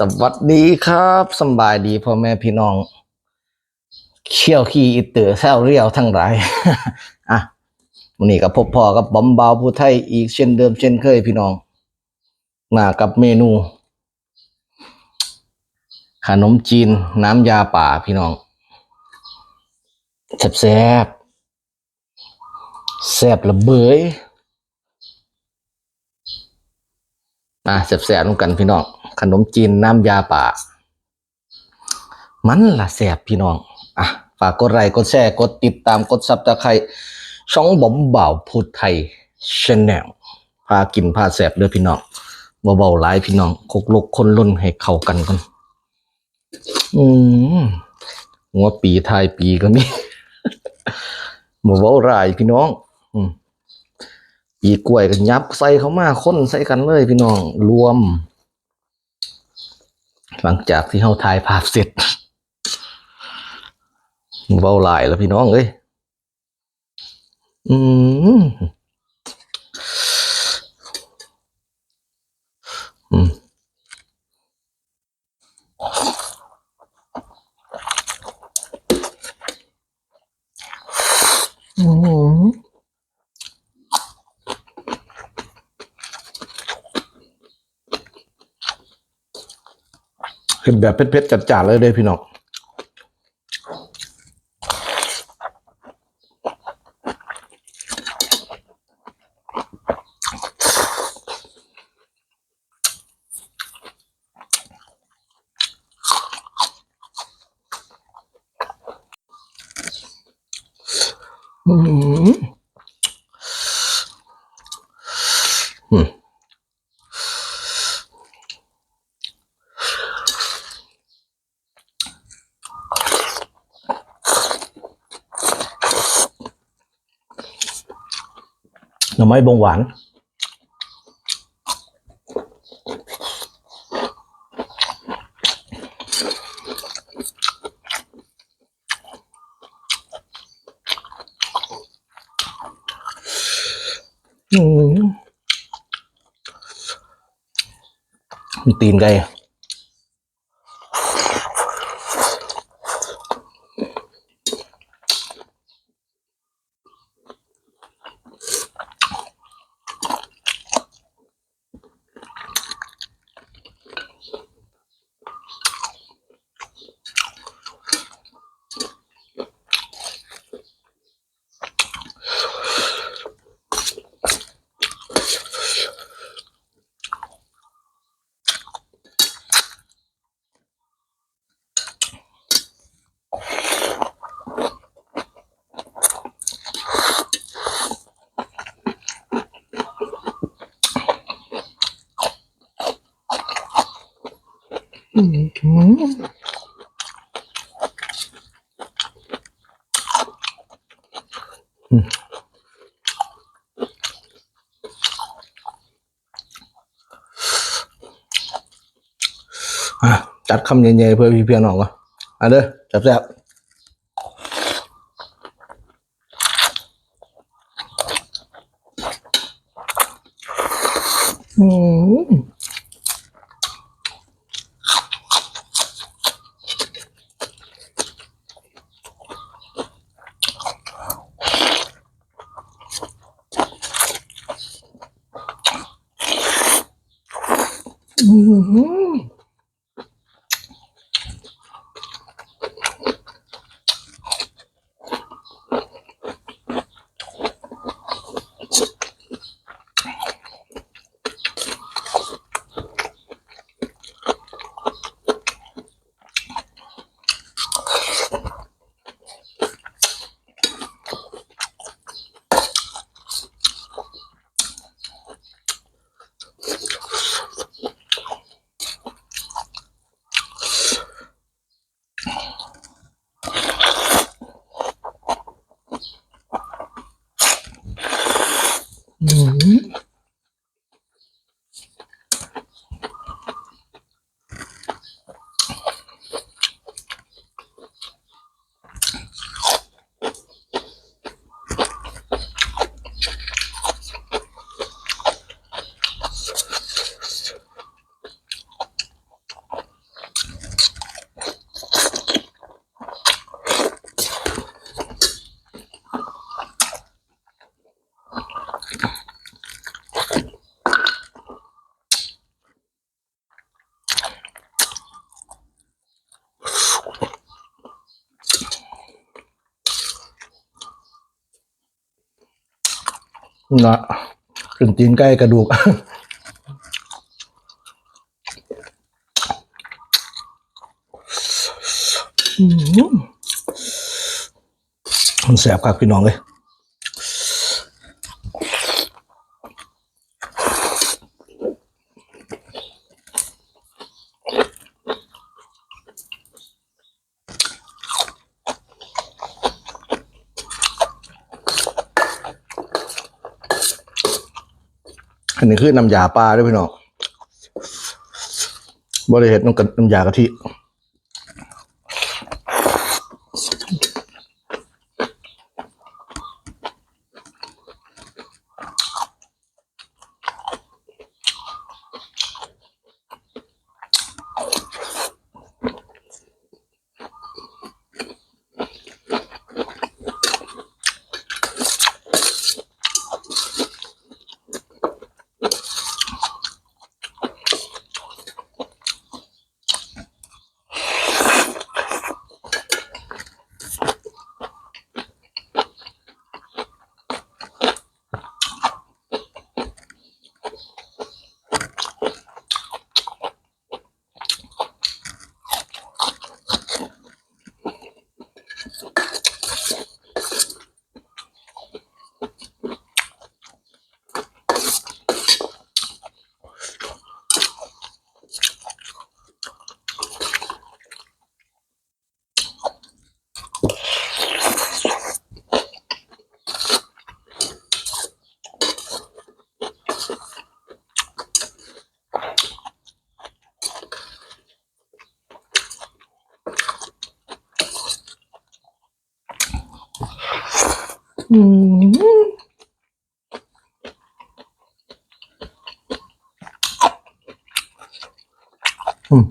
สวัสดีครับสบายดีพ่อแม่พี่น้องเขี้ยวขี้อิเตอร์แซวเรียวทั้งหลาย อะวันนี้ก็พบพ่อกับบอมบาวผู้ไทยอีกเช่นเดิมเช่นเคยพี่น้อง มากับเมนู ขนมจีนน้ำยาป่าพี่น้องแซ่บแซ่บแซ่บระเบยอะแสบๆร่วมกันพี่น้อง ขนมจีนน้ำยาป่า มันล่ะแสบพี่น้อง อะ ฝากกดไลค์กดแชร์กดติดตามกดซับตะไคร้ช่องบอมเบาพูดไทยชแนลพากินพาแสบเด้อพี่น้องเบาๆหลายพี่น้องคกลกคนลุ่นให้เข้ากันกันอืมหัวปีทายปีก็มีเบาหลายพี่น้อง อืมปีกล้วยกันยับใส่เข้ามาค้นใส่กันเลยพี่น้อง รวม หลังจากที่เขาถ่ายภาพเสร็จเบาหลายแล้วพี่น้องเอ้ยอืมอืมอืม เห็นแบบเผ็ดๆจัดๆเลยเด้พี่น้องอืม หน่อไม้บงหวาน อืมตีนไก่อืมอะ จัดคำใหญ่ๆเพื่อพี่เพียน้องก่อนอะเด้อจับแซ่บอืม อ นะถึงจีนใกล้กระดูก อืมมันแสบครับพี่น้องเลย อันนี้คือน้ำยาปลาด้วยพี่น้องบริเห็ดน้ำกันน้ำยากะทิ อืมอืม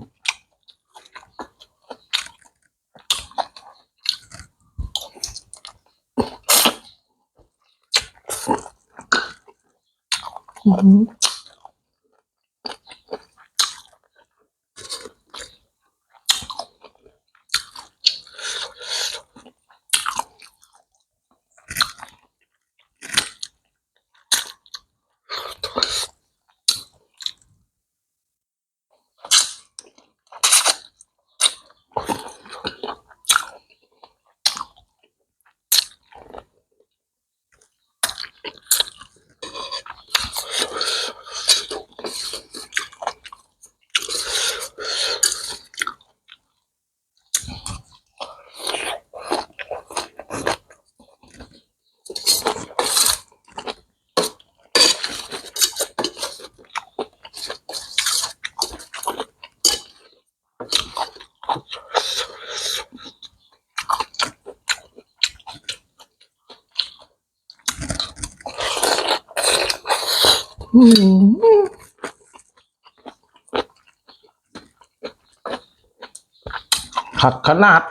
หักขนาด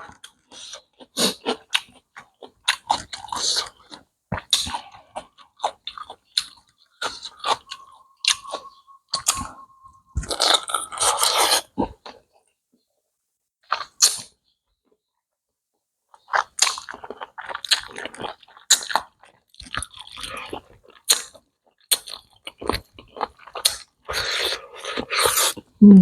อื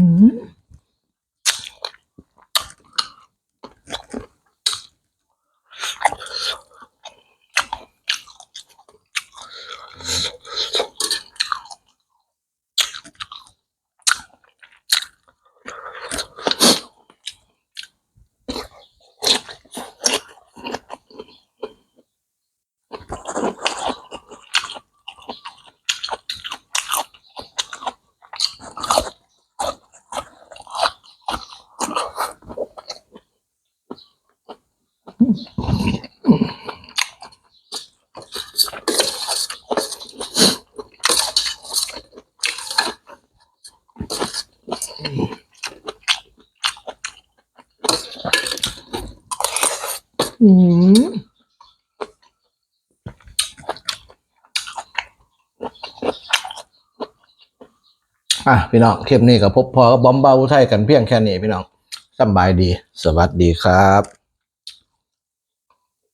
อืมอะพี่น้องคลิปนี้ก็พบพอกับบอมเบาไทยกันเพียงแค่นี้พี่น้องสบายดี สวัสดีครับ